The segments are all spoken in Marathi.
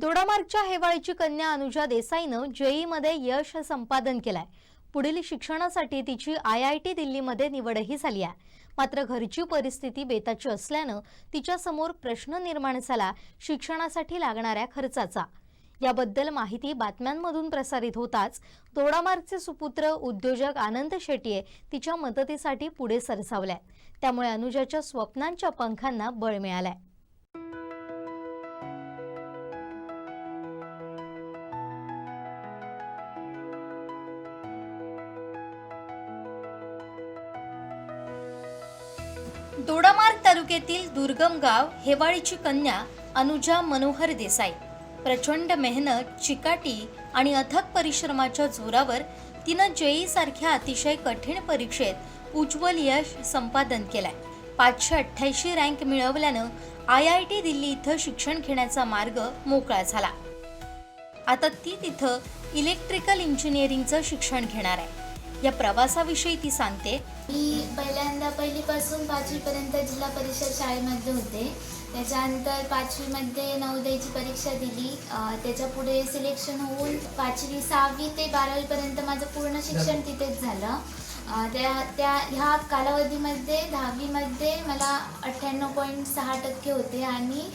दोडामार्गच्या हेवाळीची कन्या अनुजा देसाईनं जेईमध्ये यश संपादन केलंय. पुढील शिक्षणासाठी तिची आय आय टी दिल्लीमध्ये निवडही झाली आहे. मात्र घरची परिस्थिती बेताची असल्यानं तिच्यासमोर प्रश्न निर्माण झाला शिक्षणासाठी लागणाऱ्या खर्चाचा. याबद्दल माहिती बातम्यांमधून प्रसारित होताच दोडामार्गचे सुपुत्र उद्योजक आनंद शेट्ये तिच्या मदतीसाठी पुढे सरसावल्या. त्यामुळे अनुजाच्या स्वप्नांच्या पंखांना बळ मिळालाय. दोडामार्ग तालुक्यातील दुर्गम गाव हेवाळीची कन्या अनुजा मनोहर देसाई. प्रचंड मेहनत चिकाटी आणि अथक परिश्रमाच्या जोरावर तिनं जेई सारख्या अतिशय कठीण परीक्षेत उज्ज्वल यश संपादन केलाय. पाचशे अठ्ठ्याऐंशी रँक मिळवल्यानं आय आय टी दिल्ली इथं शिक्षण घेण्याचा मार्ग मोकळा झाला. आता ती तिथं इलेक्ट्रिकल इंजिनिअरिंगचं शिक्षण घेणार आहे. या प्रवासाविषयी ती सांगते. मी पहिल्यांदा पहिलीपासून पाचवीपर्यंत जिल्हा परिषद शाळेमध्ये होते. त्याच्यानंतर पाचवीमध्ये नवोदयची परीक्षा दिली. त्याच्या पुढे सिलेक्शन होऊन पाचवी सहावी ते बारावीपर्यंत माझं पूर्ण शिक्षण तिथेच झालं. त्या त्या ह्या कालावधीमध्ये दहावीमध्ये मला अठ्ठ्याण्णव पॉईंट सहा टक्के होते आणि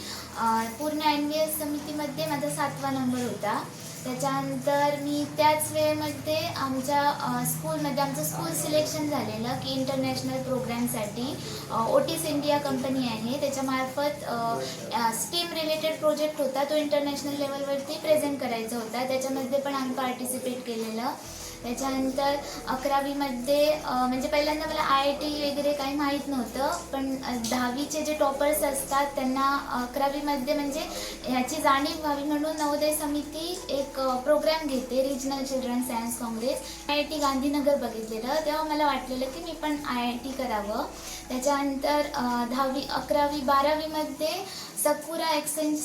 पूर्ण एन व्ही एस समितीमध्ये माझा सातवा नंबर होता. त्याच्यानंतर मी त्याच वेळेमध्ये आमच्या स्कूलमध्ये आमचं स्कूल सिलेक्शन झालेलं की इंटरनॅशनल प्रोग्रॅमसाठी ओटीस इंडिया कंपनी आहे. त्याच्यामार्फत स्टीम रिलेटेड प्रोजेक्ट होता. तो इंटरनॅशनल लेवलवरती प्रेझेंट करायचा होता. त्याच्यामध्ये पण आम्ही पार्टिसिपेट केलेलं. त्याच्यानंतर अकरावीमध्ये म्हणजे पहिल्यांदा मला आय आय टी वगैरे काही माहीत नव्हतं पण दहावीचे जे टॉपर्स असतात त्यांना अकरावीमध्ये म्हणजे ह्याची जाणीव व्हावी म्हणून नवोदय समिती एक प्रोग्राम घेते regional children science congress I I T Gandhinagar बघितलेलं तेव्हा मला वाटलेलं की मी पण आय आय टी करावं. त्याच्यानंतर दहावी अकरावी बारावीमध्ये सकुरा एक्सचेंज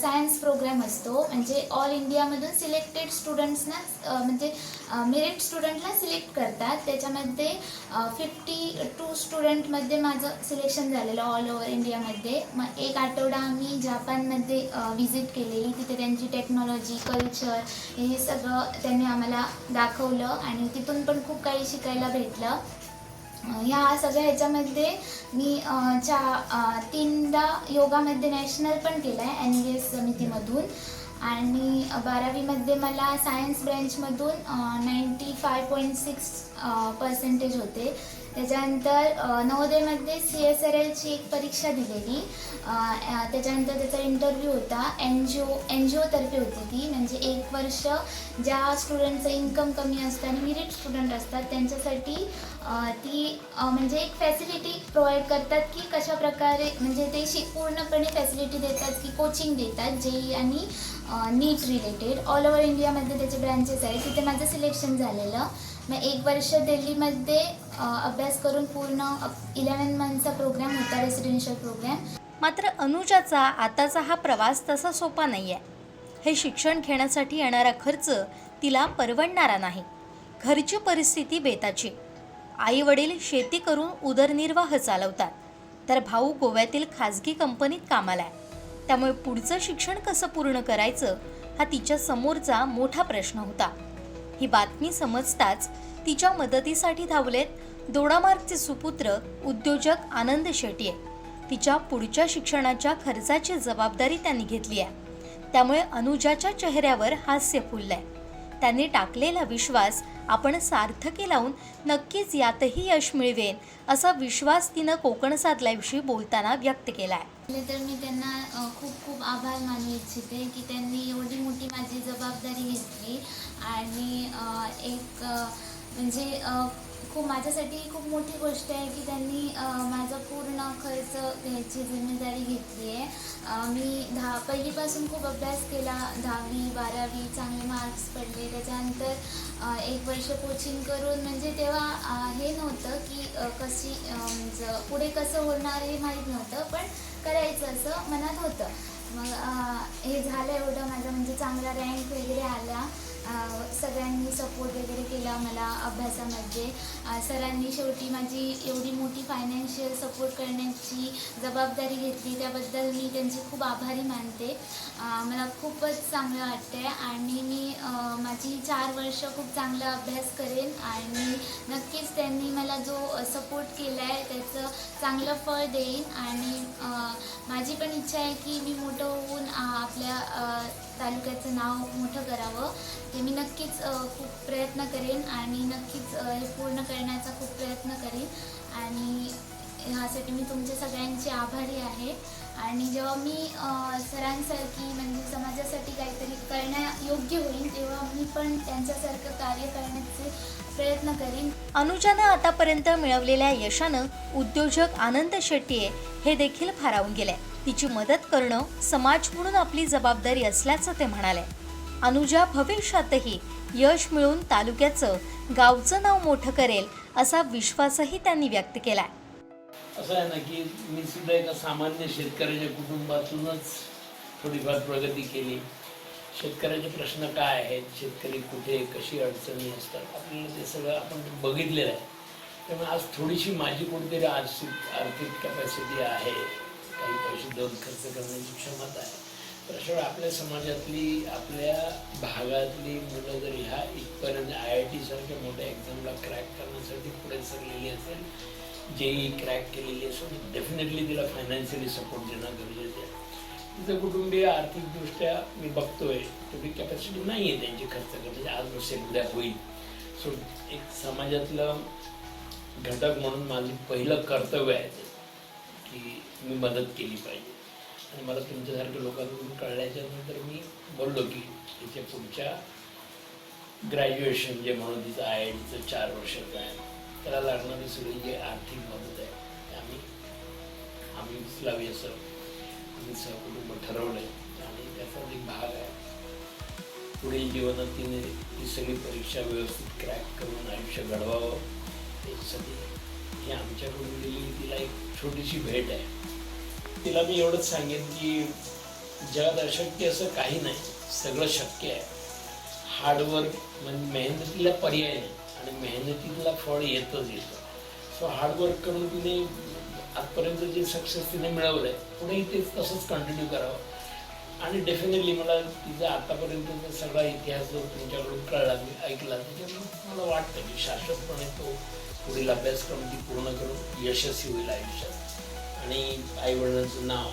सायन्स प्रोग्राम असतो. म्हणजे ऑल इंडियामधून सिलेक्टेड स्टुडंट्सना म्हणजे मेरिट स्टुडंटला सिलेक्ट करतात. त्याच्यामध्ये फिफ्टी टू स्टुडंटमध्ये माझं सिलेक्शन झालेलं ऑल ओव्हर इंडियामध्ये मग एक आठवडा आम्ही जापानमध्ये व्हिजिट केलेली. तिथे त्यांची टेक्नॉलॉजी कल्चर हे सगळं त्यांनी आम्हाला दाखवलं आणि तिथून पण खूप काही शिकायला भेटलं. ह्या सगळ्या ह्याच्यामध्ये मी चा तीनदा योगामध्ये नॅशनल पण केलं आहे एन व्ही एस समितीमधून. आणि बारावीमध्ये मला science ब्रँचमधून ninety five point six percentage होते. त्याच्यानंतर नवोदयमध्ये सी एस आर एलची एक परीक्षा दिलेली. त्याच्यानंतर त्याचा इंटरव्ह्यू होता. N G O N G ओतर्फे होती ती. म्हणजे एक वर्ष ज्या स्टुडंटचं इन्कम कमी असतं आणि मिरिट स्टुडंट असतात त्यांच्यासाठी ती म्हणजे एक फॅसिलिटी प्रोव्हाइड करतात की कशा प्रकारे म्हणजे ते शिक पूर्णपणे फॅसिलिटी देतात की कोचिंग देतात जे आणि नीट रिलेटेड ऑल ओव्हर इंडियामध्ये त्याचे ब्रँचेस आहेत. तिथे माझं सिलेक्शन झालेलं. मग एक वर्ष दिल्लीमध्ये अभ्यास करून पूर्ण इलेवन मंथचा प्रोग्राम होता रेसिडेन्शियल प्रोग्राम मात्र अनुजाचा आताचा हा प्रवास तसा सोपा नाही आहे हे शिक्षण घेण्यासाठी येणारा खर्च तिला परवडणारा नाही. घरची परिस्थिती बेताची. आई वडील शेती करून उदरनिर्वाह चालवतात. तर भाऊ गोव्यातील खाजगी कंपनीत कामाला आहे. त्यामुळे पुढचं शिक्षण कसं पूर्ण करायचं हा तिच्या समोरचा मोठा प्रश्न होता. ही बातमी समजताच तिच्या मदतीसाठी धावलेत दोडामार्गचे सुपुत्र उद्योजक आनंद शेट्ये तिच्या पुढच्या शिक्षणाच्या खर्चाची जबाबदारी त्यांनी घेतली आहे. त्यामुळे अनुजाच्या चेहऱ्यावर हास्य फुललंय. त्यांनी टाकलेला विश्वास आपण सार्थकी लावून नक्कीच यातही यश मिळवेन असा विश्वास तिनं कोकण साधल्याविषयी बोलताना व्यक्त केला आहे तर मी त्यांना खूप खूप आभार मानू इच्छिते की त्यांनी एवढी मोठी माझी जबाबदारी घेतली. आणि एक म्हणजे खूप माझ्यासाठी खूप मोठी गोष्ट आहे की त्यांनी माझा पूर्ण खर्च घ्यायची जिम्मेदारी घेतली आहे. मी दहा पहिलीपासून खूप अभ्यास केला. दहावी बारावी चांगले मार्क्स पडले. त्याच्यानंतर एक वर्ष कोचिंग करून म्हणजे तेव्हा हे नव्हतं की कशी म्हणजे पुढे कसं होणार हे माहीत नव्हतं. पण करायचं असं मनात होतं. मग हे झालं एवढं. माझं म्हणजे चांगला रँक वगैरे आला. सगळ्यांनी सपोर्ट वगैरे केला मला अभ्यासामध्ये. सरांनी शेवटी माझी एवढी मोठी फायनान्शियल सपोर्ट करण्याची जबाबदारी घेतली. त्याबद्दल मी त्यांचे खूप आभारी मानते. मला खूपच चांगलं वाटते आणि मी माझी चार वर्ष खूप चांगला अभ्यास करेन आणि नक्कीच त्यांनी मला जो सपोर्ट केला आहे त्याचं चांगलं फळ देईन आणि माझी पण इच्छा आहे की मी मोठं होऊन आपल्या तालुक्याचं नाव मोठं करावं. ते मी नक्कीच खूप प्रयत्न करेन आणि नक्कीच हे पूर्ण करण्याचा खूप प्रयत्न करेन. आणि ह्यासाठी मी तुमच्या सगळ्यांचे आभारी आहे. आणि जेव्हा मी सरांसारखी म्हणजे समाजासाठी काहीतरी करण्या योग्य होईल तेव्हा मी पण त्यांच्यासारखं कार्य करण्याचे प्रयत्न करेन. अनुजानं आतापर्यंत मिळवलेल्या यशानं उद्योजक आनंद शेट्टीये हे देखील फारावून गेले. तिची मदत करणं समाज म्हणून आपली जबाबदारी असल्याचं ते म्हणाले. अनुजा भविष्यातही यश मिळवून तालुक्याचं गावचं नाव मोठं करेल असा विश्वासही त्यांनी व्यक्त केलाय. असं आहे ना की मी सुद्धा एका सामान्य शेतकऱ्याच्या कुटुंबातूनच थोडीफार प्रगती केली. शेतकऱ्याचे प्रश्न काय आहेत? शेतकरी कुठे? कशी अडचणी असतात? आपल्याला ते सगळं आपण बघितलेलं आहे. त्यामुळे आज थोडीशी माझी कोणतरी आर्थिक आर्थिक कॅपॅसिटी आहे. काही पैसे दोन खर्च करण्याची क्षमता आहे. तर अशा आपल्या समाजातली आपल्या भागातली मुलं जर ह्या इथपर्यंत आय आय टी सारख्या मोठ्या एक्झामला क्रॅक करण्यासाठी पुढे सरलेली असेल जेई क्रॅक केलेली असेल डेफिनेटली तिला फायनान्शियली सपोर्ट देणं गरजेचं आहे. तिचं कुटुंबीय आर्थिकदृष्ट्या मी बघतोय तेवढी कॅपॅसिटी नाही आहे त्यांची खर्च करण्याची. आज नसेल उद्या होईल. सो एक समाजातलं घटक म्हणून माझं पहिलं कर्तव्य आहे की मी मदत केली पाहिजे. आणि मला तुमच्यासारख्या लोकांकडून कळल्याच्या नंतर मी बोललो की तिच्या पुढच्या ग्रॅज्युएशन जे म्हणून तिचं आय आय टीचं चार वर्षाचं आहे त्याला लागणारी सगळी जी आर्थिक मदत आहे. ते आम्ही आम्ही उचलावी असं आम्ही सहकुटुंब ठरवलं आहे आणि त्याचा एक भाग आहे. पुढील जीवनात तिने ती सगळी परीक्षा व्यवस्थित क्रॅक करून आयुष्य घडवावं. त्याच्यासाठी ही आमच्याकडून दिलेली तिला एक छोटीशी भेट आहे. तिला मी एवढंच सांगेन की जगात अशक्य असं काही नाही सगळं शक्य आहे. हार्डवर्क म्हणजे मेहनतीला पर्याय नाही आणि मेहनतीला फळ येतच येतं. सो हार्डवर्क करून तिने आजपर्यंत जे सक्सेस तिने मिळवलं आहे पुढेही ते तसंच कंटिन्यू करावं. आणि डेफिनेटली मला तिचा आतापर्यंत सगळा इतिहास जो तुमच्याकडून कळला मी ऐकला त्याच्यामुळे मला वाटतं की शाश्वतपणे तो पुढील अभ्यासक्रम ती पूर्ण करून यशस्वी होईल आयुष्यात. आणि आईवडिलांचं नाव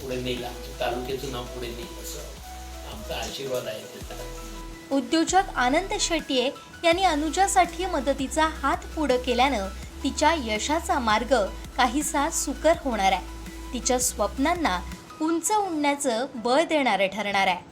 पुढे नेईल आमच्या तालुक्याचं नाव पुढे नेईल असं आमचा आशीर्वाद आहे त्याचा उद्योजक आनंद शेट्टीये यांनी अनुजासाठी मदतीचा हात पुढं केल्यानं तिच्या यशाचा मार्ग काहीसा सुकर होणार आहे. तिच्या स्वप्नांना उंच उडण्याचं बळ देणारं ठरणार आहे.